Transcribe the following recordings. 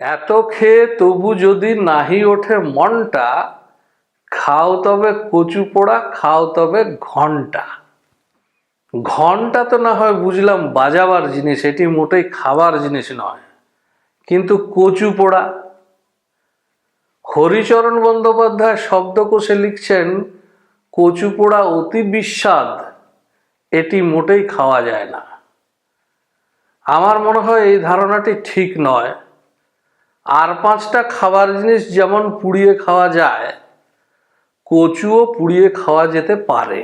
এত খেয়ে তবু যদি নাহি ওঠে মনটা, খাও তবে কচু পোড়া, খাও তবে ঘণ্টা। ঘণ্টা তো না হয় বুঝলাম বাজাবার জিনিস, এটি মোটেই খাবার জিনিস নয়। কিন্তু কচু পোড়া। হরিচরণ বন্দ্যোপাধ্যায় শব্দকোষে লিখছেন, কচু পোড়া অতি বিস্বাদ, এটি মোটেই খাওয়া যায় না। আমার মনে হয় এই ধারণাটি ঠিক নয়। আর পাঁচটা খাবার জিনিস যেমন পুড়িয়ে খাওয়া যায়, কচুও পুড়িয়ে খাওয়া যেতে পারে।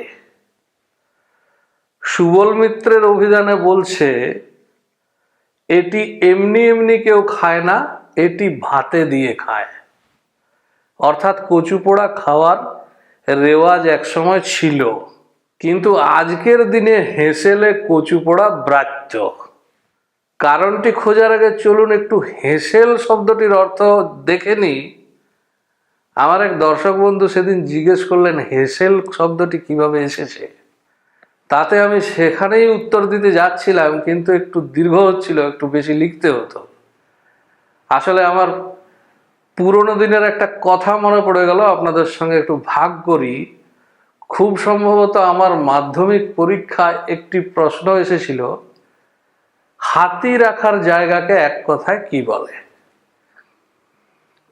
সুবল মিত্রের অভিধানে বলছে, এটি এমনি এমনি কেউ খায় না, এটি ভাতে দিয়ে খায়। অর্থাৎ কচু পোড়া খাওয়ার রেওয়াজ একসময় ছিল, কিন্তু আজকের দিনে হেসেলে কচু পোড়া ব্রাত্য কারণটি খোঁজার আগে চলুন একটু হেসেল শব্দটির অর্থ দেখে নিই। আমার এক দর্শক বন্ধু সেদিন জিজ্ঞেস করলেন, হেসেল শব্দটি কীভাবে এসেছে? তাতে আমি সেখানেই উত্তর দিতে যাচ্ছিলাম, কিন্তু একটু দীর্ঘ হচ্ছিল, একটু বেশি লিখতে হতো। আসলে আমার পুরোনো দিনের একটা কথা মনে পড়ে গেল, আপনাদের সঙ্গে একটু ভাগ করি। খুব সম্ভবত আমার মাধ্যমিক পরীক্ষায় একটি প্রশ্ন এসেছিল হাতি রাখার জায়গাকে এক কথায় কি বলে?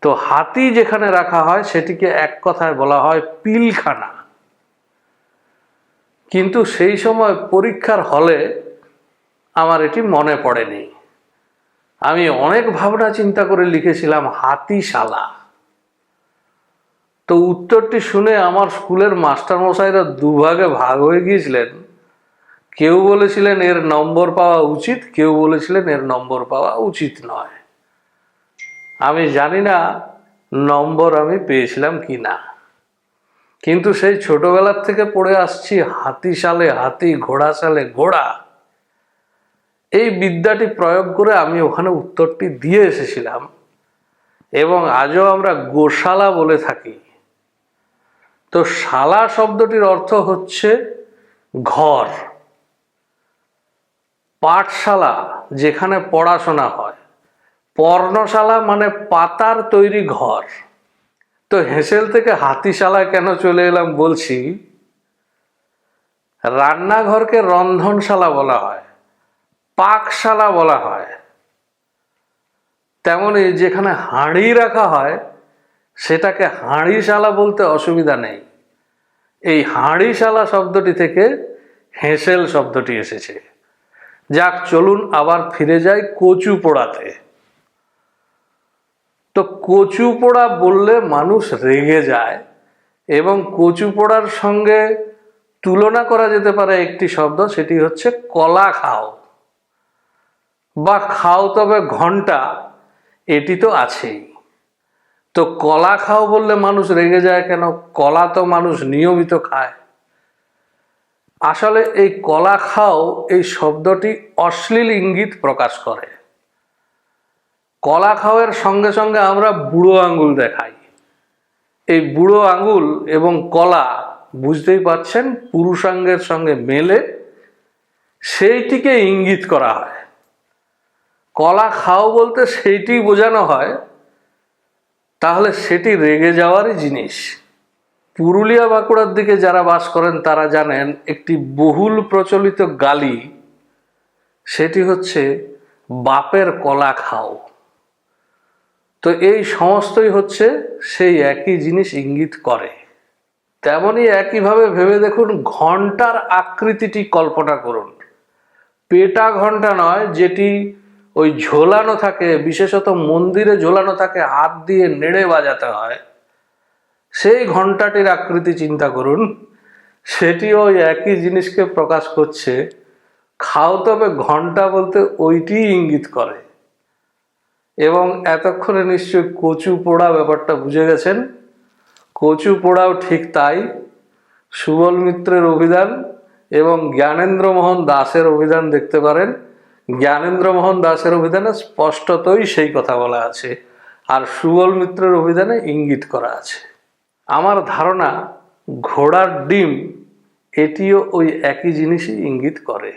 তো হাতি যেখানে রাখা হয়, সেটিকে এক কথায় বলা হয় পিলখানা। কিন্তু সেই সময় পরীক্ষার হলে আমার এটি মনে পড়েনি। আমি অনেক ভাবনা চিন্তা করে লিখেছিলাম, হাতিশালা। তো উত্তরটি শুনে আমার স্কুলের মাস্টারমশাইরা দুভাগে ভাগ হয়ে গিয়েছিলেন। কেউ বলেছিলেন এর নম্বর পাওয়া উচিত, কেউ বলেছিলেন এর নম্বর পাওয়া উচিত নয়। আমি জানি না নম্বর আমি পেয়েছিলাম কি না। কিন্তু সেই ছোটবেলার থেকে পড়ে আসছি হাতি সালে হাতি ঘোড়া সালে ঘোড়া। এই বিদ্যাটি প্রয়োগ করে আমি ওখানে উত্তরটি দিয়ে এসেছিলাম এবং আজও আমরা গোশালা বলে থাকি। তো শালা শব্দটির অর্থ হচ্ছে ঘর। পাঠশালা যেখানে পড়াশোনা হয়। পর্ণশালা মানে পাতার তৈরি ঘর। তো হেসেল থেকে হাতিশালা কেন চলে এলাম বলছি, রান্নাঘরকে রন্ধনশালা বলা হয়, পাকশালা বলা হয়। তেমনি যেখানে হাঁড়ি রাখা হয়, সেটাকে হাঁড়িশালা বলতে অসুবিধা নেই। এই হাঁড়িশালা শব্দটি থেকে হেঁসেল শব্দটি এসেছে। যাক, চলুন আবার ফিরে যাই কচু পোড়াতে তো কচু পোড়া বললে মানুষ রেগে যায় এবং কচু পোড়ার সঙ্গে তুলনা করা যেতে পারে একটি শব্দ, সেটি হচ্ছে কলা খাও। বা খাও তবে ঘণ্টা, এটি তো আছেই। তো কলা খাও বললে মানুষ রেগে যায় কেন? কলা তো মানুষ নিয়মিত খায়। আসলে এই কলা খাও, এই শব্দটি অশ্লীল ইঙ্গিত প্রকাশ করে। কলা খাওয়ের সঙ্গে সঙ্গে আমরা বুড়ো আঙ্গুল দেখাই। এই বুড়ো আঙ্গুল এবং কলা বুঝতেই পাচ্ছেন পুরুষাঙ্গের সঙ্গে মেলে, সেইটিকে ইঙ্গিত করা হয়। কলা খাও বলতে সেইটি বোঝানো হয়, তাহলে সেটি রেগে যাওয়ারই জিনিস। পুরুলিয়া বাঁকুড়ার দিকে যারা বাস করেন, তারা জানেন একটি বহুল প্রচলিত গালি, সেটি হচ্ছে বাপের কলা খাও। তো এই সমস্তই হচ্ছে সেই একই জিনিস ইঙ্গিত করে। তেমনই একইভাবে ভেবে দেখুন, ঘণ্টার আকৃতিটি কল্পনা করুন। পেটা ঘণ্টা নয়, যেটি ওই ঝোলানো থাকে, বিশেষত মন্দিরে ঝোলানো থাকে, হাত দিয়ে নেড়ে বাজাতে হয়। সেই ঘন্টাটির আকৃতি চিন্তা করুন সেটি ওই একই জিনিসকে প্রকাশ করছে। খাও তবে ঘণ্টা বলতে ওইটি ইঙ্গিত করে। এবং এতক্ষণে নিশ্চয় কচু পোড়া ব্যাপারটা বুঝে গেছেন। কচু পোড়াও ঠিক তাই। সুবল মিত্রের অভিধান এবং জ্ঞানেন্দ্রমোহন দাসের অভিধান দেখতে পারেন। জ্ঞানেন্দ্রমোহন দাসের অভিধানে স্পষ্টতই সেই কথা বলা আছে। আর সুবল মিত্রের অভিধানে ইঙ্গিত করা আছে। আমার ধারণা ঘোড়ার ডিম এটিও ওই একই জিনিসই ইঙ্গিত করে।